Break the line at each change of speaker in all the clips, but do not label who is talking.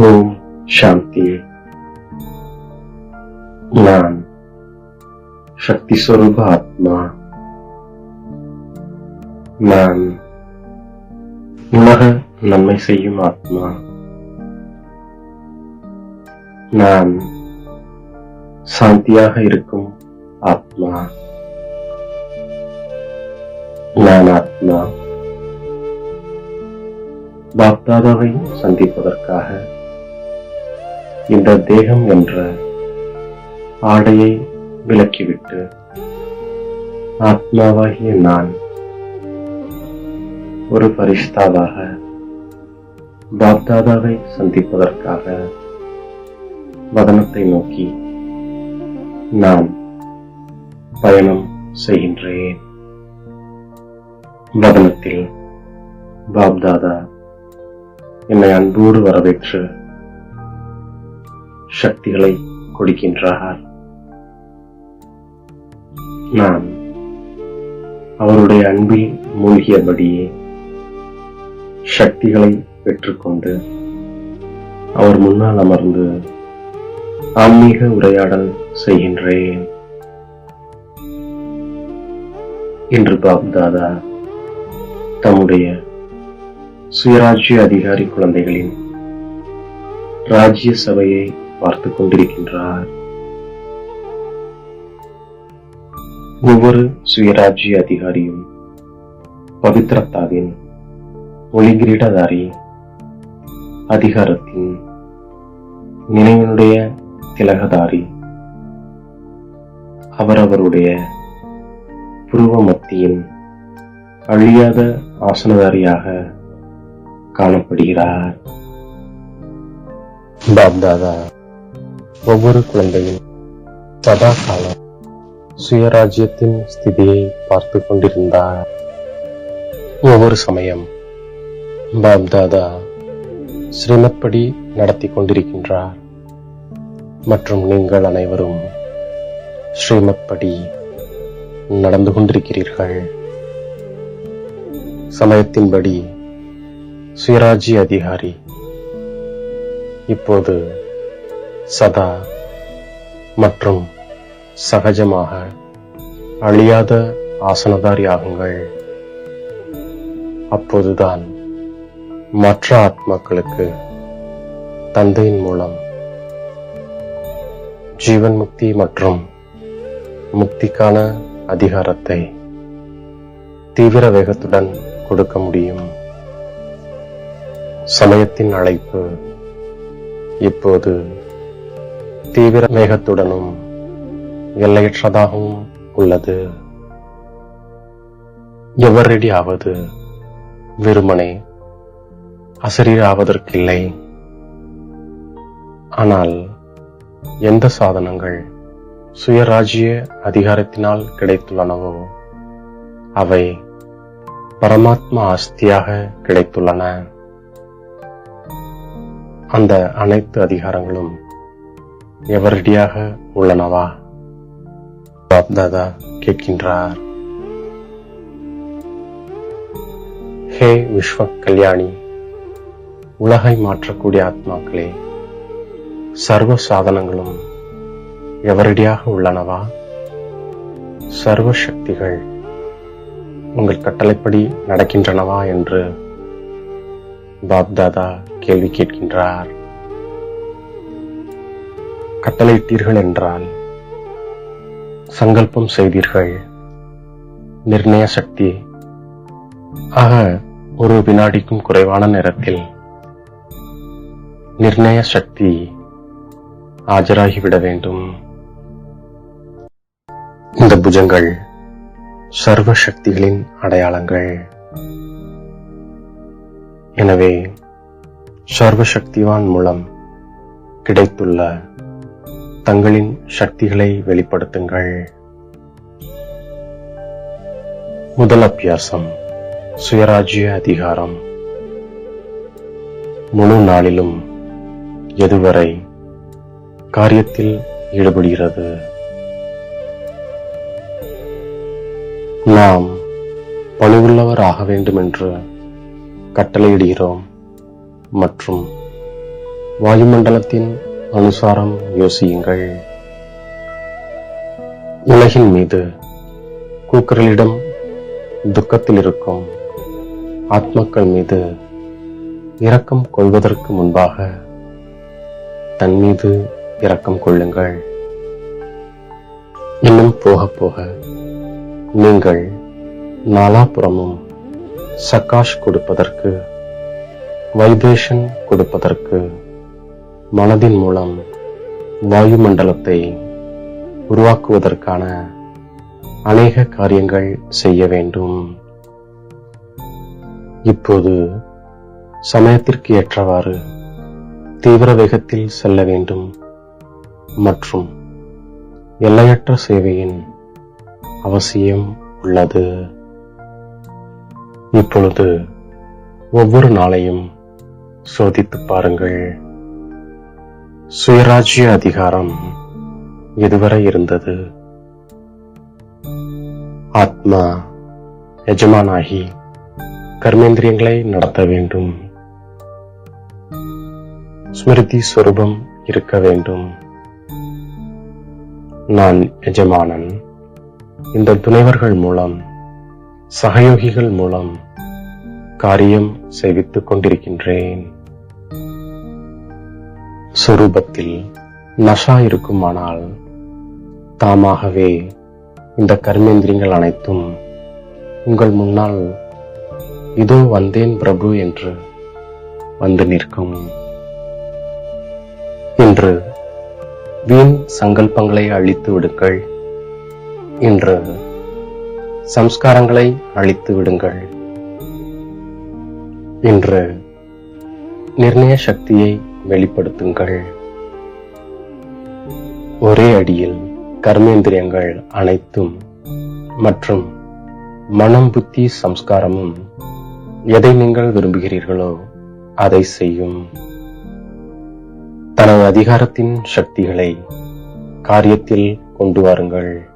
ஓம் சாந்தி நான் சக்தி ஸ்வரூப ஆத்மா நான் உலக நன்மை செய்யும் ஆத்மா நான் சாந்தியாக இருக்கும் ஆத்மா நான் ஆத்மா பாப்தாதாவை சந்திப்பதற்காக இந்த தேகம் என்ற ஆடையை விலக்கிவிட்டு ஆத்மாவாகிய நான் ஒரு பரிஷ்தாவாக பாப்தாதாவை சந்திப்பதற்காக வதனத்தை நோக்கி நான் பயணம் செய்கின்றேன். வதனத்தில் பாப்தாதா என்னை அன்போடு வரவேற்று சக்திகளை கொடுக்கின்றார். நான் அவருடைய அன்பில் மூழ்கியபடியே சக்திகளை பெற்றுக்கொண்டு அவர் முன்னால் அமர்ந்து ஆன்மீக உரையாடல் செய்கின்றேன். இன்று பாப்தாதா தம்முடைய சுயராஜ்ய அதிகாரி குழந்தைகளின் ராஜ்ய சபையை பார்த்துக் கொண்டிருக்கின்றார் ஒவ்வொரு சுயராஜ்ய அதிகாரியும் பவித்ரத்தாவின் ஒளிகிரீடதாரி அதிகாரத்தின் நினைவனுடைய திலகதாரி அவரவருடைய புருவ மத்தியின் அழியாத ஆசனதாரியாக காணப்படுகிறார். பாப்தாதா ஒவ்வொரு குழந்தையும் சதா காலம் சுயராஜ்யத்தின் ஸ்திதியை பார்த்து கொண்டிருந்தார். ஒவ்வொரு சமயம் பாப்தாதா ஸ்ரீமத் நடத்தி கொண்டிருக்கின்றார். மற்றும் நீங்கள் அனைவரும் ஸ்ரீமத்படி நடந்து கொண்டிருக்கிறீர்கள். சமயத்தின்படி சுயராஜ்ய அதிகாரி இப்போது சதா மற்றும் சகஜமாக அழியாத ஆசனதாரி ஆகுங்கள். அப்போதுதான் மற்ற ஆத்மாக்களுக்கு தந்தையின் மூலம் ஜீவன் முக்தி மற்றும் முக்திக்கான அதிகாரத்தை தீவிர வேகத்துடன் கொடுக்க முடியும். சமயத்தின் அழைப்பு இப்போது தீவிர வேகத்துடனும் எல்லையற்றதாகவும் உள்ளது. எவரடியாவது வெறுமனே அசரீராவதற்கில்லை. ஆனால் எந்த சாதனங்கள் சுயராஜ்ய அதிகாரத்தினால் கிடைத்துள்ளனவோ அவை பரமாத்மா ஆஸ்தியாக கிடைத்துள்ளன. அந்த அனைத்து அதிகாரங்களும் எவரடியாக உள்ளனவா? பாப்தாதா கேட்கின்றார். ஹே விஸ்வ கல்யாணி உலகை மாற்றக்கூடிய ஆத்மாக்களே சர்வ சாதனங்களும் எவரடியாக உள்ளனவா? சர்வ சக்திகள் உங்கள் கட்டளைப்படி நடக்கின்றனவா என்று பாப்தாதா கேள்வி கேட்கின்றார். கட்டளையிட்டீர்கள் என்றால் சங்கல்பம் செய்தீர்கள். நிர்ணய சக்தி. ஆக ஒரு வினாடிக்கும் குறைவான நேரத்தில் நிர்ணய சக்தி ஆஜராகிவிட வேண்டும். இந்த புஜங்கள் சர்வ சக்திகளின் அடையாளங்கள். எனவே சர்வ சக்திவான் மூலம் கிடைத்துள்ள தங்களின் சக்திகளை வெளிப்படுத்துங்கள். முதல் அபியாசம் சுயராஜ்ய அதிகாரம். முழு நாளிலும் எதுவரை காரியத்தில் ஈடுபடுகிறது? நாம் பணிவுள்ளவர் ஆக வேண்டும் என்று கட்டளையிடுகிறோம் மற்றும் வாயுமண்டலத்தின் அனுசாரம் யோசியுங்கள். உலகின் மீது கூக்குரலிடம் துக்கத்தில் இருக்கும் ஆத்மக்கள் மீது இரக்கம் கொள்வதற்கு முன்பாக தன் மீது இரக்கம் கொள்ளுங்கள். இன்னும் போக போக நீங்கள் நாலாபுறமும் சகாஷ் கொடுப்பதற்கு வைப்ரேஷன் கொடுப்பதற்கு மனதின் மூலம் வாயுமண்டலத்தை உருவாக்குவதற்கான அநேக காரியங்கள் செய்ய வேண்டும். இப்போது சமயத்திற்கு ஏற்றவாறு தீவிர வேகத்தில் செல்ல வேண்டும் மற்றும் எல்லையற்ற சேவையின் அவசியம் உள்ளது. இப்பொழுது ஒவ்வொரு நாளையும் சோதித்து பாருங்கள். சுயராஜ்ய அதிகாரம் எதுவரை இருந்தது. ஆத்மா எஜமானாகி கர்மேந்திரியங்களை நடத்த வேண்டும். ஸ்மிருதி ஸ்வரூபம் இருக்க வேண்டும். நான் எஜமானன். இந்த துணைவர்கள் மூலம் சகயோகிகள் மூலம் காரியம் செய்வித்துக் கொண்டிருக்கின்றேன். சொரூபத்தில் நஷா இருக்குமானால் தாமாகவே இந்த கர்மேந்திரியங்கள் அனைத்தும் உங்கள் முன்னால் இதோ வந்தேன் பிரபு என்று வந்து நிற்கும் இன்று வீண் சங்கல்பங்களை அழித்து விடுங்கள் இன்று சம்ஸ்காரங்களை அழித்து விடுங்கள் இன்று நிர்ணய சக்தியை வெளிப்படுத்துங்கள். ஒரே அடியில் கர்மேந்திரியங்கள் அனைத்தும் மற்றும் மனம் புத்தி சம்ஸ்காரமும் எதை நீங்கள் விரும்புகிறீர்களோ அதை செய்யும். தனது அதிகாரத்தின் சக்திகளை காரியத்தில் கொண்டு வாருங்கள்.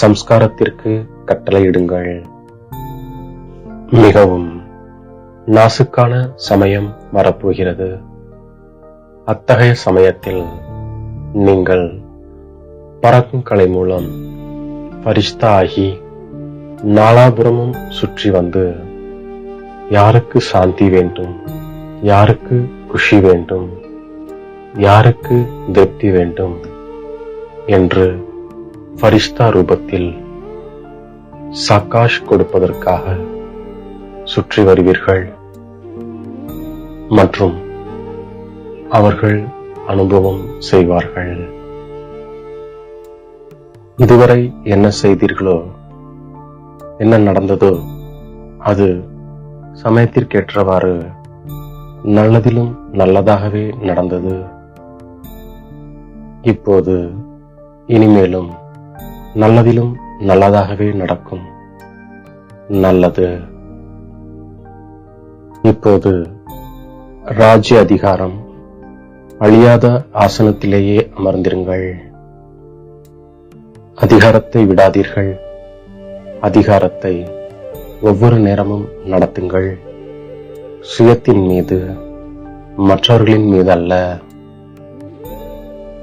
சம்ஸ்காரத்திற்கு கட்டளையிடுங்கள். மிகவும் நாசுக்கான சமயம் வரப்போகிறது. அத்தகைய சமயத்தில் நீங்கள் பறக்கும் கலை மூலம் பரிஷ்தா ஆகி நாலாபுரமும் சுற்றி வந்து யாருக்கு சாந்தி வேண்டும் யாருக்கு குஷி வேண்டும் யாருக்கு திருப்தி வேண்டும் என்று ஃபரிஷ்தா ரூபத்தில் சகாஷ் கொடுப்பதற்காக சுற்றி வருவீர்கள். மற்றும் அவர்கள் அனுபவம் செய்வார்கள். இதுவரை என்ன செய்தீர்களோ என்ன நடந்ததோ அது சமயத்திற்கேற்றவாறு நல்லதிலும் நல்லதாகவே நடந்தது. இப்போது இனிமேலும் நல்லதிலும் நல்லதாகவே நடக்கும். நல்லது. இப்போது ராஜ்ய அதிகாரம். அழியாத ஆசனத்திலேயே அமர்ந்திருங்கள். அதிகாரத்தை விடாதீர்கள். அதிகாரத்தை ஒவ்வொரு நேரமும் நடத்துங்கள். சுயத்தின் மீது மற்றவர்களின் மீது அல்ல.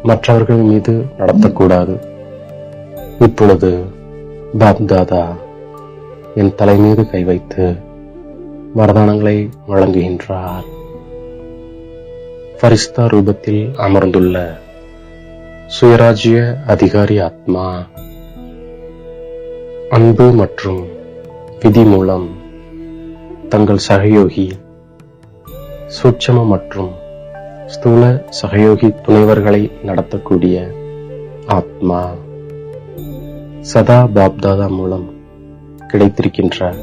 மற்றவர்கள் மீது நடத்தக்கூடாது. இப்பொழுது பாப்தாதா என் தலை மீது கை வைத்து வரதானங்களை வழங்குகின்றார். ஃபரிஸ்தா ரூபத்தில் அமர்ந்துள்ள சுயராஜ்ய அதிகாரி ஆத்மா அன்பு மற்றும் விதி மூலம் தங்கள் சகயோகி சூட்சம மற்றும் ஸ்தூல சகயோகி துணைவர்களை நடத்தக்கூடிய ஆத்மா சதா பாப்தாதா மூலம் கிடைத்திருக்கின்ற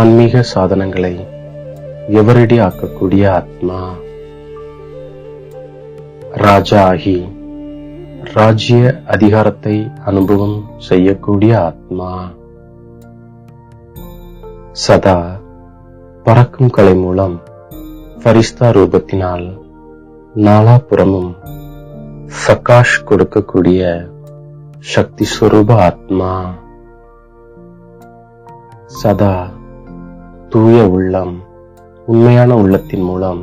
ஆன்மீக சாதனங்களை எவரடி ஆக்கக்கூடிய ஆத்மா? ராஜா ஆகி ராஜ்ய அதிகாரத்தை அனுபவம் செய்யக்கூடிய ஆத்மா. சதா பறக்கும் கலை மூலம் ஃபரிஸ்தா ரூபத்தினால் நாலாபுறமும் சகாஷ் கொடுக்கக்கூடிய சக்தி ஸ்வரூப ஆத்மா. சதா தூய உள்ளம் உண்மையான உள்ளத்தின் மூலம்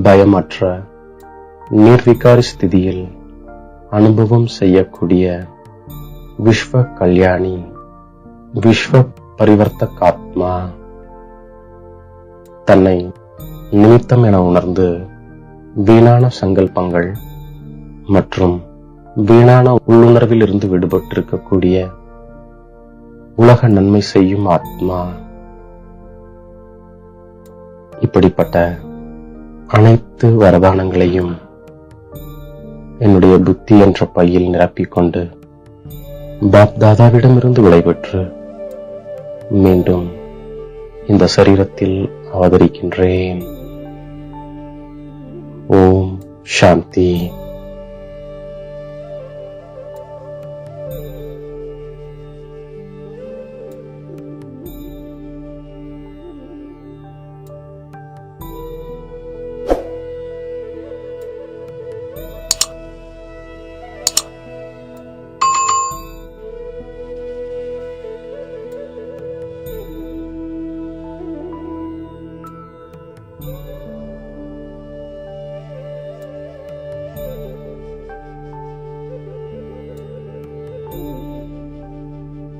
பயமற்ற நிர்விகாரி ஸ்திதியில் அனுபவம் செய்யக்கூடிய விஸ்வ கல்யாணி விஸ்வ பரிவர்த்தகாத்மா தன்னை நிமித்தம் என உணர்ந்து வீணான சங்கல்பங்கள் மற்றும் வீணான உள்ளுணர்வில் இருந்து விடுபட்டிருக்கக்கூடிய உலக நன்மை செய்யும் ஆத்மா இப்படிப்பட்ட அனைத்து வரதானங்களையும் என்னுடைய புத்தி என்ற பையில் நிரப்பிக்கொண்டு பாப்தாதாவிடமிருந்து விடைபெற்று மீண்டும் இந்த சரீரத்தில் அவதரிக்கின்றேன். ஓம் சாந்தி.